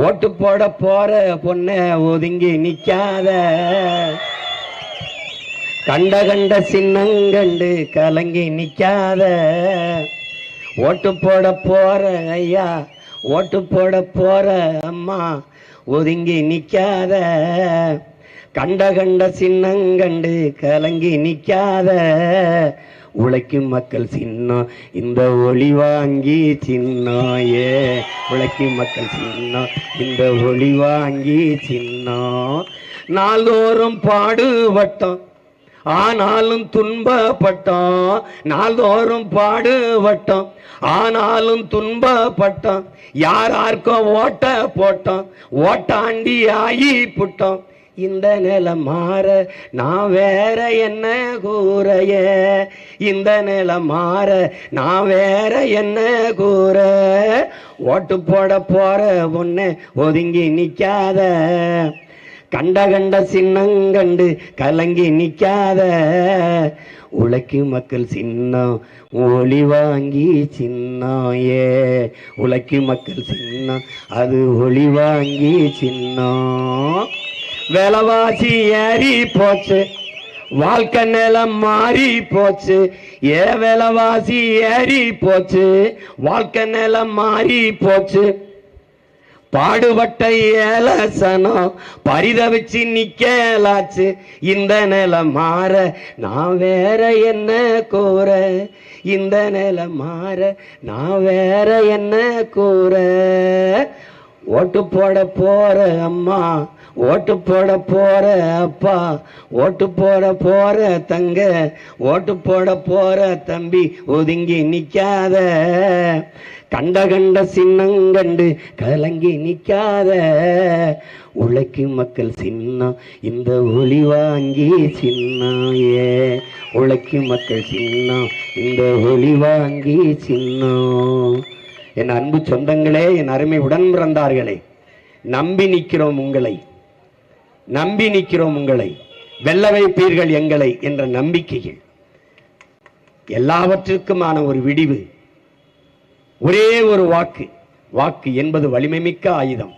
ஓட்டு போட போற பொண்ண ஒதுங்கி நிக்காத. கண்ட கண்ட சின்னங்கண்டு கலங்கி நிக்காத. ஓட்டு போட போற ஐயா ஓட்டு போட போற அம்மா ஒதுங்கி நிக்காத. கண்ட கண்ட சின்னங்கண்டு கலங்கி நிக்காத. உழைக்கும் மக்கள் சின்னம் இந்த ஒளி வாங்கி சின்னம் ஏ உழைக்கும் மக்கள் சின்னம் இந்த ஒளி வாங்கி சின்னம் நாள்தோறும் பாடுபட்டோம் ஆனாலும் துன்பப்பட்டோம் நாள்தோறும் பாடுபட்டோம் ஆனாலும் துன்பப்பட்டோம் யார் யாருக்கோ ஓட்ட போட்டோம் ஓட்டாண்டி ஆகி புட்டோம் இந்த நிலை மாற நான் வேற என்ன கூறைய? இந்த நிலம் மாற நான் வேற என்ன கூற? ஓட்டு போட போற பொண்ணு ஒதுங்கி நிற்காத கண்ட கண்ட சின்னங்கண்டு கலங்கி நிற்காத உலக்கு மக்கள் சின்னம் ஒளி வாங்கி சின்னம் ஏ. உலக்கு மக்கள் சின்னம் அது ஒளி வாங்கி சின்னம். விலைவாசி ஏறி போச்சு. வாழ்க்கை நிலம் மாறி போச்சு. ஏ விலைவாசி ஏறி போச்சு. வாழ்க்கை நிலம் மாறி போச்சு. பாடுபட்ட ஏலசனம் பரிதவிச்சு நிக்கலாச்சு. இந்த நிலம் மாற நான் வேற என்ன கூற? இந்த நிலம் மாற நான் வேற என்ன கூற? ஓட்டு போட போற அம்மா ஓட்டு போட போற அப்பா ஓட்டு போட போற தங்க ஓட்டு போட போற தம்பி ஒதுங்கி நிக்காத. கண்ட கண்ட சின்னங்கண்டு கலங்கி நிக்காத. உழைக்கும் மக்கள் சின்னம் இந்த ஒளி வாங்கி சின்னம் ஏ. உழைக்கும் மக்கள் சின்னம் இந்த ஒளி வாங்கி சின்னம். என் அன்பு சொந்தங்களே என் அருமை உடன் பிறந்தார்களே நம்பி நிற்கிறோம் உங்களை நம்பி நிற்கிறோம் உங்களை வெல்ல வைப்பீர்கள் எங்களை என்ற நம்பிக்கைகள் எல்லாவற்றிற்குமான ஒரு விடிவு ஒரே ஒரு வாக்கு வாக்கு என்பது வலிமைமிக்க ஆயுதம்.